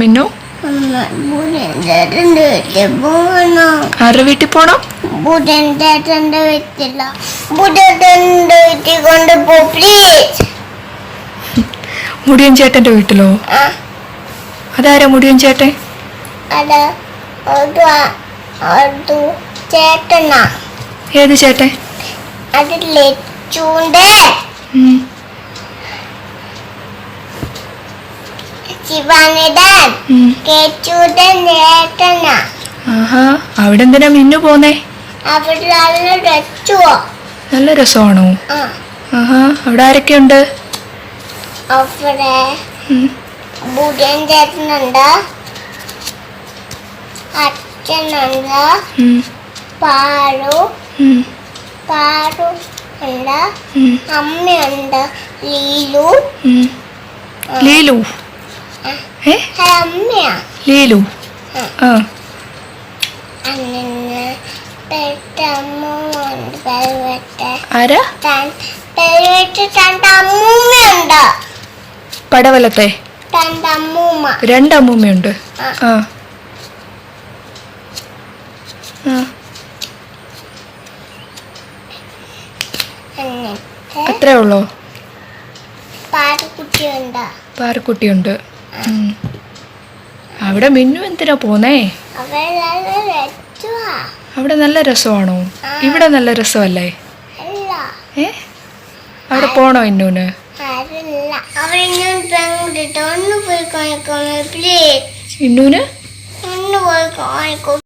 മിന്നു? ആരുടെ വീട്ടിൽ പോണം? ബുധന്റെ വീട്ടില ബുധന്റെ വീട്ടിൽ കൊണ്ട് പോ പ്ലീസ് മുടിയൻ ചേട്ടന്റെ വീട്ടിലോ? അതാരാ മുടിയൻ ചേട്ടൻ? അത് ഒരു ചേട്ടനാ ഏത് ചേട്ടൻ? അത് ലച്ചുണ്ട് ശിവാനിടൻ. കേച്ചുടെ ആഹാ അവിടെ എന്തിനാ മിന്നു പോന്നേ? അവിടെ നല്ല രസമാണോ? ആഹാ അവിടെ ആരൊക്കെയുണ്ട്? അവിടെ ഉം. ബുധൻ ചേട്ടനുണ്ട്. അച്ഛനുണ്ട്. പാറു. പാറു ഉണ്ട്. അമ്മയുണ്ട്. ലീലു. ലീലു. ഏ? ലീലു. ആ. ആരാ? പടവലത്തെ. രണ്ടമ്മൂമ്മയുണ്ട്. ആ. അത്രേ ഉള്ളോ? പാറക്കുട്ടിയുണ്ട്. പാറക്കുട്ടിയുണ്ട്. അവിടെ മിന്നു എന്തിനാ പോന്നേ? അവിടെ നല്ല രസമാണോ? ഇവിടെ നല്ല രസമല്ലേ? ഏ? അവിടെ പോണോ ഇന്നൂന് ഇന്നൂന്